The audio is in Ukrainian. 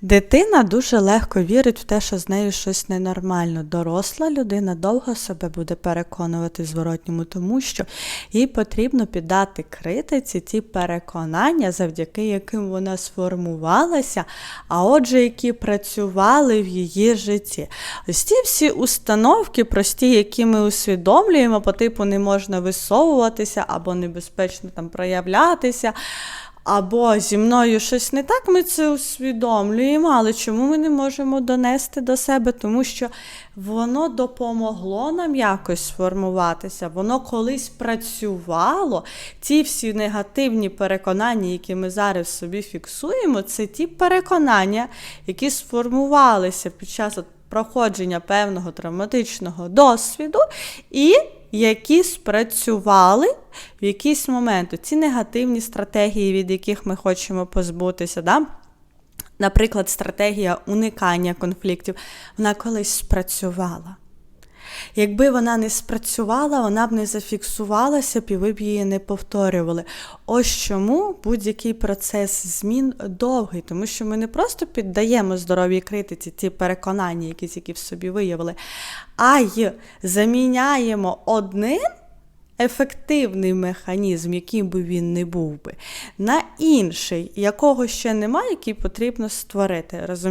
Дитина дуже легко вірить в те, що з нею щось ненормально. Доросла людина довго себе буде переконувати зворотньому, тому що їй потрібно піддати критиці ті переконання, завдяки яким вона сформувалася, а отже, які працювали в її житті. Ось ці всі установки, прості, які ми усвідомлюємо, по типу не можна висовуватися або небезпечно там проявлятися. Або зі мною щось не так, ми це усвідомлюємо, але чому ми не можемо донести до себе? Тому що воно допомогло нам якось сформуватися, воно колись працювало. Ті всі негативні переконання, які ми зараз собі фіксуємо, це ті переконання, які сформувалися під час от проходження певного травматичного досвіду, і які спрацювали в якийсь момент. Ці негативні стратегії, від яких ми хочемо позбутися. Да? Наприклад, стратегія уникання конфліктів, вона колись спрацювала. Якби вона не спрацювала, вона б не зафіксувалася б і ви б її не повторювали. Ось чому будь-який процес змін довгий, тому що ми не просто піддаємо здоровій критиці ті переконання, якісь, які в собі виявили, а й заміняємо одним ефективний механізм, яким би він не був би, на інший, якого ще немає, який потрібно створити. Розумієте?